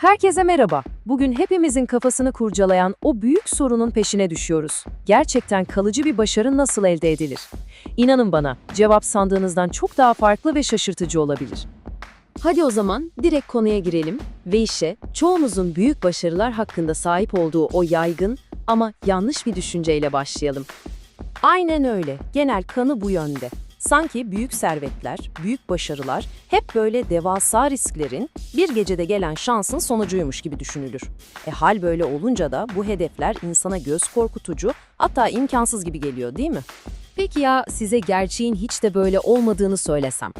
Herkese merhaba. Bugün hepimizin kafasını kurcalayan o büyük sorunun peşine düşüyoruz. Gerçekten kalıcı bir başarı nasıl elde edilir? İnanın bana, cevap sandığınızdan çok daha farklı ve şaşırtıcı olabilir. Hadi o zaman direkt konuya girelim ve işe çoğumuzun büyük başarılar hakkında sahip olduğu o yaygın ama yanlış bir düşünceyle başlayalım. Aynen öyle. Genel kanı bu yönde. Sanki büyük servetler, büyük başarılar hep böyle devasa risklerin bir gecede gelen şansın sonucuymuş gibi düşünülür. E hal böyle olunca da bu hedefler insana göz korkutucu hatta imkansız gibi geliyor değil mi? Peki ya size gerçeğin hiç de böyle olmadığını söylesem?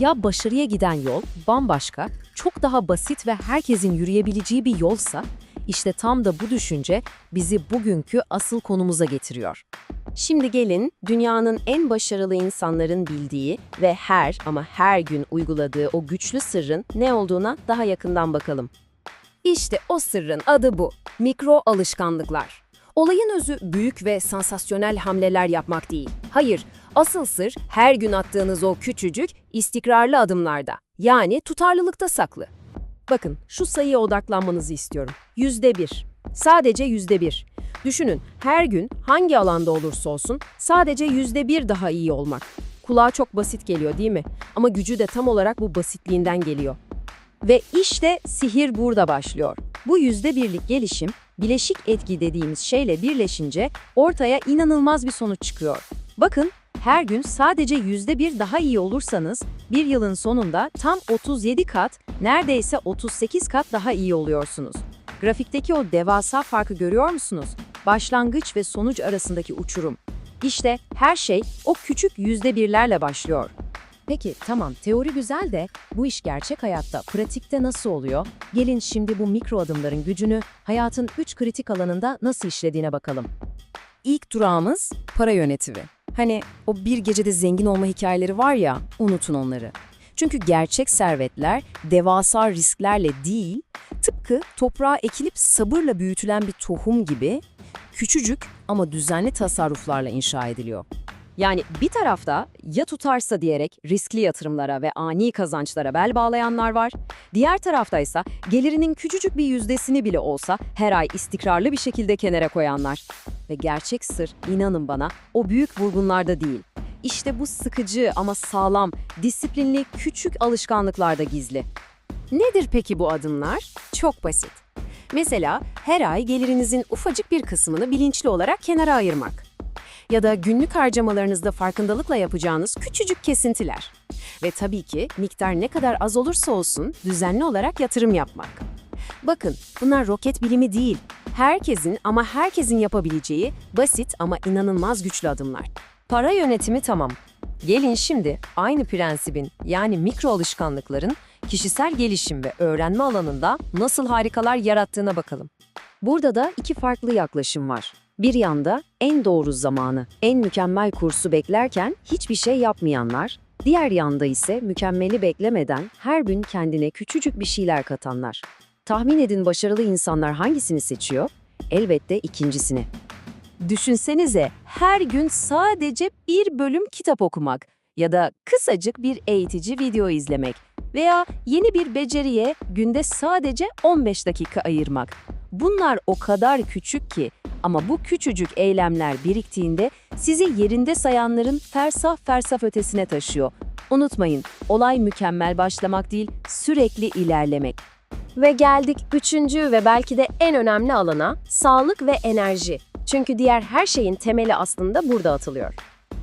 Ya başarıya giden yol bambaşka, çok daha basit ve herkesin yürüyebileceği bir yolsa, işte tam da bu düşünce bizi bugünkü asıl konumuza getiriyor. Şimdi gelin dünyanın en başarılı insanların bildiği ve her ama her gün uyguladığı o güçlü sırrın ne olduğuna daha yakından bakalım. İşte o sırrın adı bu. Mikro alışkanlıklar. Olayın özü büyük ve sansasyonel hamleler yapmak değil. Hayır, asıl sır her gün attığınız o küçücük, istikrarlı adımlarda. Yani tutarlılıkta saklı. Bakın, şu sayıya odaklanmanızı istiyorum. Yüzde bir. Sadece yüzde bir. Düşünün, her gün hangi alanda olursa olsun sadece yüzde bir daha iyi olmak. Kulağa çok basit geliyor değil mi? Ama gücü de tam olarak bu basitliğinden geliyor. Ve işte sihir burada başlıyor. Bu yüzde birlik gelişim, bileşik etki dediğimiz şeyle birleşince ortaya inanılmaz bir sonuç çıkıyor. Bakın, her gün sadece yüzde bir daha iyi olursanız, bir yılın sonunda tam 37 kat, neredeyse 38 kat daha iyi oluyorsunuz. Grafikteki o devasa farkı görüyor musunuz? Başlangıç ve sonuç arasındaki uçurum. İşte her şey o küçük yüzde birlerle başlıyor. Peki tamam teori güzel de bu iş gerçek hayatta, pratikte nasıl oluyor? Gelin şimdi bu mikro adımların gücünü hayatın üç kritik alanında nasıl işlediğine bakalım. İlk durağımız para yönetimi. Hani o bir gecede zengin olma hikayeleri var ya, unutun onları. Çünkü gerçek servetler devasa risklerle değil, tıpkı toprağa ekilip sabırla büyütülen bir tohum gibi küçücük ama düzenli tasarruflarla inşa ediliyor. Yani bir tarafta ya tutarsa diyerek riskli yatırımlara ve ani kazançlara bel bağlayanlar var. Diğer tarafta ise gelirinin küçücük bir yüzdesini bile olsa her ay istikrarlı bir şekilde kenara koyanlar. Ve gerçek sır inanın bana o büyük vurgunlarda değil. İşte bu sıkıcı ama sağlam, disiplinli küçük alışkanlıklarda gizli. Nedir peki bu adımlar? Çok basit. Mesela her ay gelirinizin ufacık bir kısmını bilinçli olarak kenara ayırmak. Ya da günlük harcamalarınızda farkındalıkla yapacağınız küçücük kesintiler. Ve tabii ki miktar ne kadar az olursa olsun düzenli olarak yatırım yapmak. Bakın bunlar roket bilimi değil. Herkesin ama herkesin yapabileceği basit ama inanılmaz güçlü adımlar. Para yönetimi tamam. Gelin şimdi aynı prensibin yani mikro alışkanlıkların kişisel gelişim ve öğrenme alanında nasıl harikalar yarattığına bakalım. Burada da iki farklı yaklaşım var. Bir yanda en doğru zamanı, en mükemmel kursu beklerken hiçbir şey yapmayanlar, diğer yanda ise mükemmeli beklemeden her gün kendine küçücük bir şeyler katanlar. Tahmin edin başarılı insanlar hangisini seçiyor? Elbette ikincisini. Düşünsenize her gün sadece bir bölüm kitap okumak ya da kısacık bir eğitici video izlemek veya yeni bir beceriye günde sadece 15 dakika ayırmak. Bunlar o kadar küçük ki ama bu küçücük eylemler biriktiğinde sizi yerinde sayanların fersah fersah ötesine taşıyor. Unutmayın, olay mükemmel başlamak değil, sürekli ilerlemek. Ve geldik üçüncü ve belki de en önemli alana, sağlık ve enerji. Çünkü diğer her şeyin temeli aslında burada atılıyor.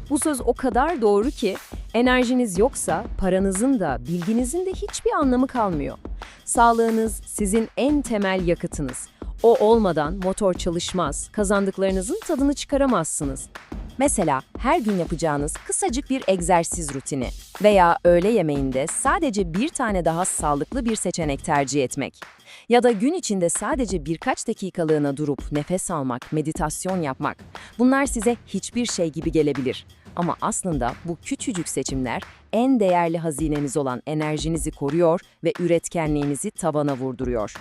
Bu söz o kadar doğru ki enerjiniz yoksa paranızın da bilginizin de hiçbir anlamı kalmıyor. Sağlığınız sizin en temel yakıtınız. O olmadan motor çalışmaz, kazandıklarınızın tadını çıkaramazsınız. Mesela her gün yapacağınız kısacık bir egzersiz rutini veya öğle yemeğinde sadece bir tane daha sağlıklı bir seçenek tercih etmek. Ya da gün içinde sadece birkaç dakikalığına durup nefes almak, meditasyon yapmak. Bunlar size hiçbir şey gibi gelebilir. Ama aslında bu küçücük seçimler en değerli hazineniz olan enerjinizi koruyor ve üretkenliğinizi tavana vurduruyor.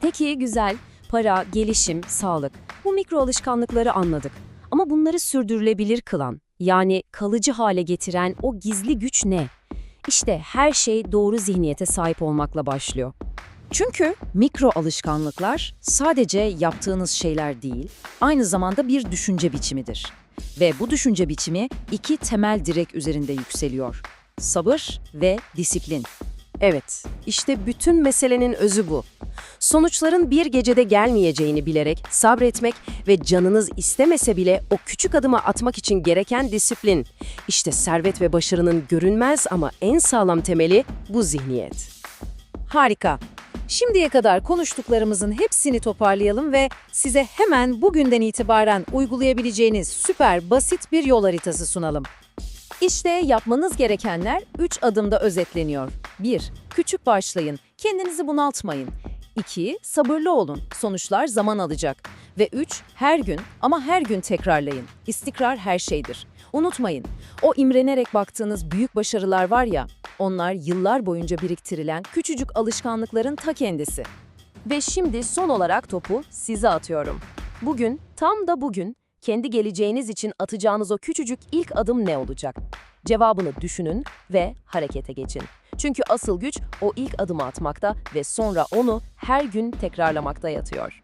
Peki güzel, para, gelişim, sağlık. Bu mikro alışkanlıkları anladık. Ama bunları sürdürülebilir kılan, yani kalıcı hale getiren o gizli güç ne? İşte her şey doğru zihniyete sahip olmakla başlıyor. Çünkü mikro alışkanlıklar sadece yaptığınız şeyler değil, aynı zamanda bir düşünce biçimidir. Ve bu düşünce biçimi iki temel direk üzerinde yükseliyor. Sabır ve disiplin. Evet, işte bütün meselenin özü bu. Sonuçların bir gecede gelmeyeceğini bilerek sabretmek ve canınız istemese bile o küçük adımı atmak için gereken disiplin. İşte servet ve başarının görünmez ama en sağlam temeli bu zihniyet. Harika. Şimdiye kadar konuştuklarımızın hepsini toparlayalım ve size hemen bugünden itibaren uygulayabileceğiniz süper basit bir yol haritası sunalım. İşte yapmanız gerekenler 3 adımda özetleniyor. 1. Küçük başlayın. Kendinizi bunaltmayın. 2. Sabırlı olun. Sonuçlar zaman alacak. Ve 3. Her gün ama her gün tekrarlayın. İstikrar her şeydir. Unutmayın, o imrenerek baktığınız büyük başarılar var ya, onlar yıllar boyunca biriktirilen küçücük alışkanlıkların ta kendisi. Ve şimdi son olarak topu size atıyorum. Bugün, tam da bugün, kendi geleceğiniz için atacağınız o küçücük ilk adım ne olacak? Cevabını düşünün ve harekete geçin. Çünkü asıl güç o ilk adımı atmakta ve sonra onu her gün tekrarlamakta yatıyor.